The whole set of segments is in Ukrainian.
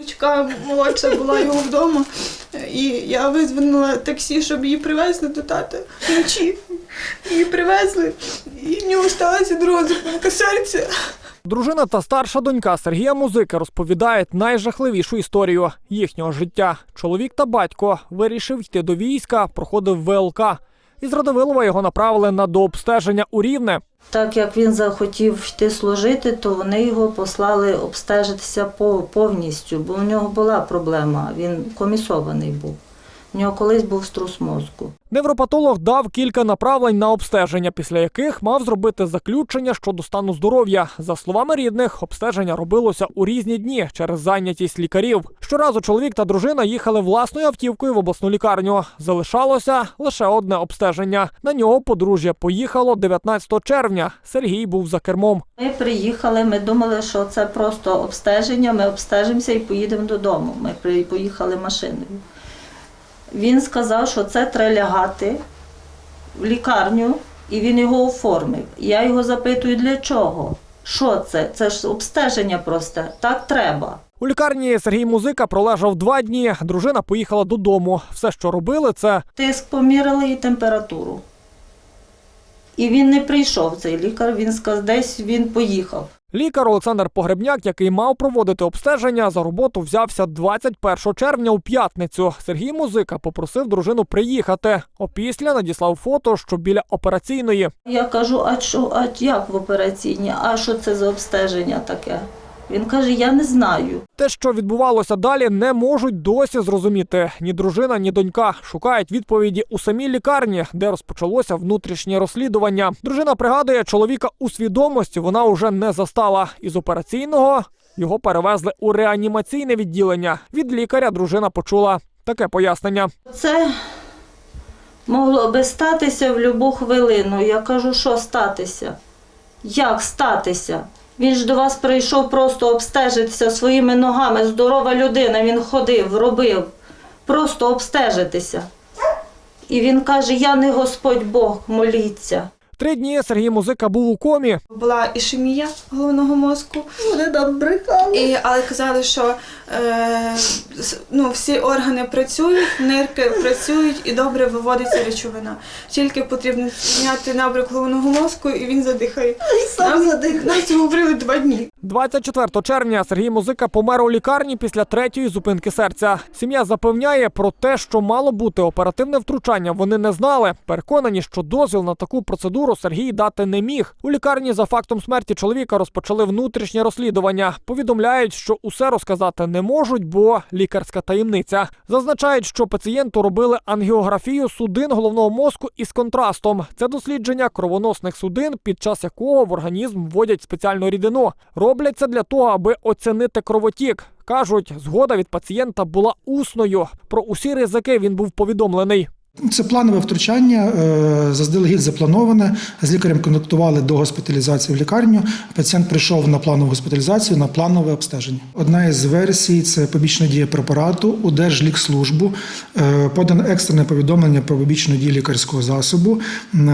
Дочка молодша була його вдома, і я визвонила таксі, щоб її привезли до тата вночі. Її привезли, і в нього сталася друга серця. Дружина та старша донька Сергія Музики розповідають найжахливішу історію їхнього життя. Чоловік та батько вирішив йти до війська, проходив ВЛК. Із Радовилова його направили на дообстеження у Рівне. Так як він захотів йти служити, то вони його послали обстежитися повністю, бо у нього була проблема. Він комісований був. У нього колись був струс мозку. Невропатолог дав кілька направлень на обстеження, після яких мав зробити заключення щодо стану здоров'я. За словами рідних, обстеження робилося у різні дні через зайнятість лікарів. Щоразу чоловік та дружина їхали власною автівкою в обласну лікарню. Залишалося лише одне обстеження. На нього подружжя поїхало 19 червня. Сергій був за кермом. Ми приїхали, ми думали, що це просто обстеження, ми обстежимося і поїдемо додому. Ми поїхали машиною. Він сказав, що це треба лягати в лікарню, і він його оформив. Я його запитую, для чого? Що це? Це ж обстеження просте. Так треба. У лікарні Сергій Музика пролежав два дні. Дружина поїхала додому. Все, що робили, це Тиск поміряли і температуру. І він не прийшов, цей лікар, він сказав, десь він поїхав. Лікар Олександр Погребняк, який мав проводити обстеження, за роботу взявся 21 червня у п'ятницю. Сергій Музика попросив дружину приїхати. Опісля надіслав фото, що біля операційної. Я кажу, а що, а як в операційній? А що це за обстеження таке? Він каже, я не знаю. Те, що відбувалося далі, не можуть досі зрозуміти. Ні дружина, ні донька шукають відповіді у самій лікарні, де розпочалося внутрішнє розслідування. Дружина пригадує, чоловіка у свідомості вона уже не застала. Із операційного його перевезли у реанімаційне відділення. Від лікаря дружина почула таке пояснення. Це могло би статися в будь-яку хвилину. Я кажу, що статися? Як статися? Він ж до вас прийшов просто обстежитися своїми ногами. Здорова людина, він ходив, робив. Просто обстежитися. І він каже: Я не Господь Бог, моліться. Три дні Сергій Музика був у комі. Була ішемія головного мозку. Вони нам брехали. І, але казали, що е, ну, всі органи працюють, нирки працюють і добре виводиться речовина. Тільки потрібно зняти набрик головного мозку, і він задихає. Нам, нам це говорили два дні. 24 червня Сергій Музика помер у лікарні після третьої зупинки серця. Сім'я запевняє про те, що мало бути оперативне втручання. Вони не знали. Переконані, що дозвіл на таку процедуру Сергій дати не міг. У лікарні за фактом смерті чоловіка розпочали внутрішнє розслідування. Повідомляють, що усе розказати не можуть, бо лікарська таємниця. Зазначають, що пацієнту робили ангіографію судин головного мозку із контрастом. Це дослідження кровоносних судин, під час якого в організм вводять спеціальну рідину. Роблять це для того, аби оцінити кровотік. Кажуть, згода від пацієнта була усною. Про усі ризики він був повідомлений. Це планове втручання, е, заздалегідь заплановане. З лікарем контактували до госпіталізації в лікарню. Пацієнт прийшов на планову госпіталізацію на планове обстеження. Одна із версій це побічна дія препарату у Держлікслужбу. Е, Подано екстрене повідомлення про побічну дію лікарського засобу.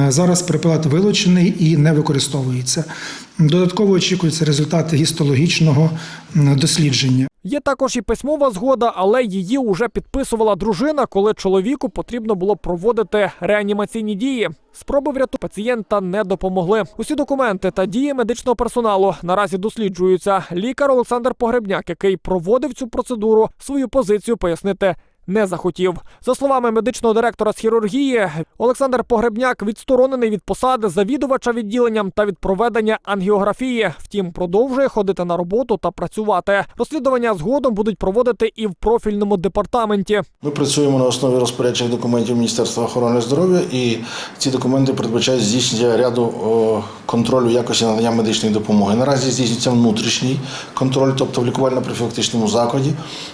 Зараз препарат вилучений і не використовується. Додатково очікуються результати гістологічного дослідження. Є також і письмова згода, але її уже підписувала дружина, коли чоловіку потрібно було проводити реанімаційні дії. Спроби врятувати пацієнта не допомогли. Усі документи та дії медичного персоналу наразі досліджуються. Лікар Олександр Погребняк, який проводив цю процедуру, свою позицію пояснити. Не захотів за словами медичного директора з хірургії, Олександр Погребняк відсторонений від посади завідувача відділенням та від проведення ангіографії. Втім, продовжує ходити на роботу та працювати. Розслідування згодом будуть проводити і в профільному департаменті. Ми працюємо на основі розпорядчих документів Міністерства охорони здоров'я, і ці документи передбачають здійснення ряду контролю якості надання медичної допомоги. Наразі здійснюється внутрішній контроль, тобто в лікувально-профілактичному закладі.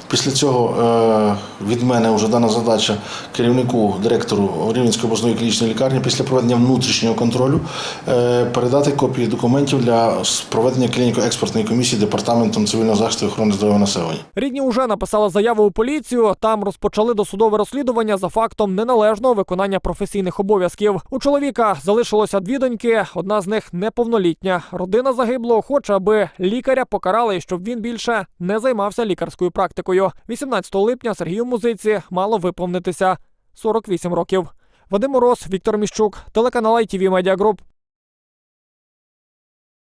Після цього е, від від мене вже дана задача керівнику директору Рівненської обласної клінічної лікарні після проведення внутрішнього контролю е, передати копії документів для проведення клініко-експертної комісії департаментом цивільного захисту і охорони здоров'я населення. Рідні уже написали заяву у поліцію. Там розпочали досудове розслідування за фактом неналежного виконання професійних обов'язків. У чоловіка залишилося дві доньки. Одна з них неповнолітня. Родина загиблого хоче, аби лікаря покарали, щоб він більше не займався лікарською практикою. 18 липня Сергію Музиці мало виповнитися 48 років. Вадим Мороз, Віктор Міщук, телеканал ITV Media Group.